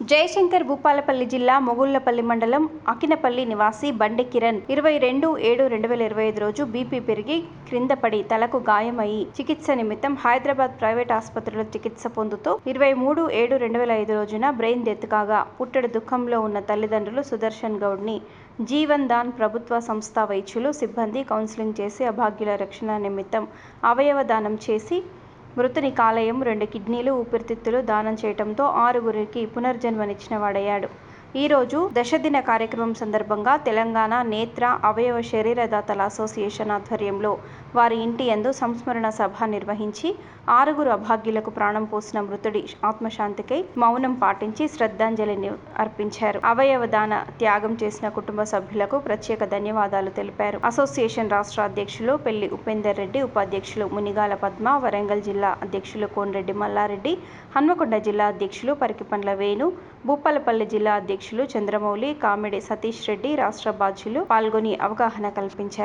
జయశంకర్ భూపాలపల్లి జిల్లా మొగుళ్ళపల్లి మండలం అకినపల్లి నివాసి బండి కిరణ్ ఇరవై రెండు ఏడు రెండు వేల ఇరవై ఐదు రోజు బీపీ పెరిగి క్రింద పడి తలకు గాయమయ్యి చికిత్స నిమిత్తం హైదరాబాద్ ప్రైవేట్ ఆసుపత్రిలో చికిత్స పొందుతూ ఇరవై మూడు ఏడు రెండు వేల ఐదు రోజున బ్రెయిన్ డెత్ కాగా పుట్టడి దుఃఖంలో ఉన్న తల్లిదండ్రులు సుదర్శన్ గౌడ్ని జీవన్ దాన్ ప్రభుత్వ సంస్థ వైద్యులు సిబ్బంది కౌన్సిలింగ్ చేసి అభాగ్యుల రక్షణ నిమిత్తం అవయవ దానం చేసి మృతుని కాలేయం రెండు కిడ్నీలు ఊపిరితిత్తులు దానం చేయడంతో ఆరుగురికి పునర్జన్మనిచ్చిన వాడయ్యాడు. ఈరోజు దశదిన కార్యక్రమం సందర్భంగా తెలంగాణ నేత్ర అవయవ శరీరదాతల అసోసియేషన్ ఆధ్వర్యంలో వారి ఇంటి యందు సంస్మరణ సభ నిర్వహించి ఆరుగురు అభాగ్యులకు ప్రాణం పోసిన మృతుడి ఆత్మశాంతికై మౌనం పాటించి శ్రద్ధాంజలిని అర్పించారు. అవయవ దాన త్యాగం చేసిన కుటుంబ సభ్యులకు ప్రత్యేక ధన్యవాదాలు తెలిపారు. అసోసియేషన్ రాష్ట్ర అధ్యక్షులు పెళ్ళి ఉపేందర్ రెడ్డి ఉపాధ్యక్షులు మునిగాల పద్మ వరంగల్ జిల్లా అధ్యక్షులు కోన్రెడ్డి మల్లారెడ్డి హన్మకొండ జిల్లా అధ్యక్షులు పరికిపండ్ల వేణు భూపాలపల్లి జిల్లా అధ్యక్షులు చంద్రమౌళి కామెడి సతీష్ రెడ్డి రాష్ట్ర బాధ్యులు పాల్గొని అవగాహన కల్పించారు.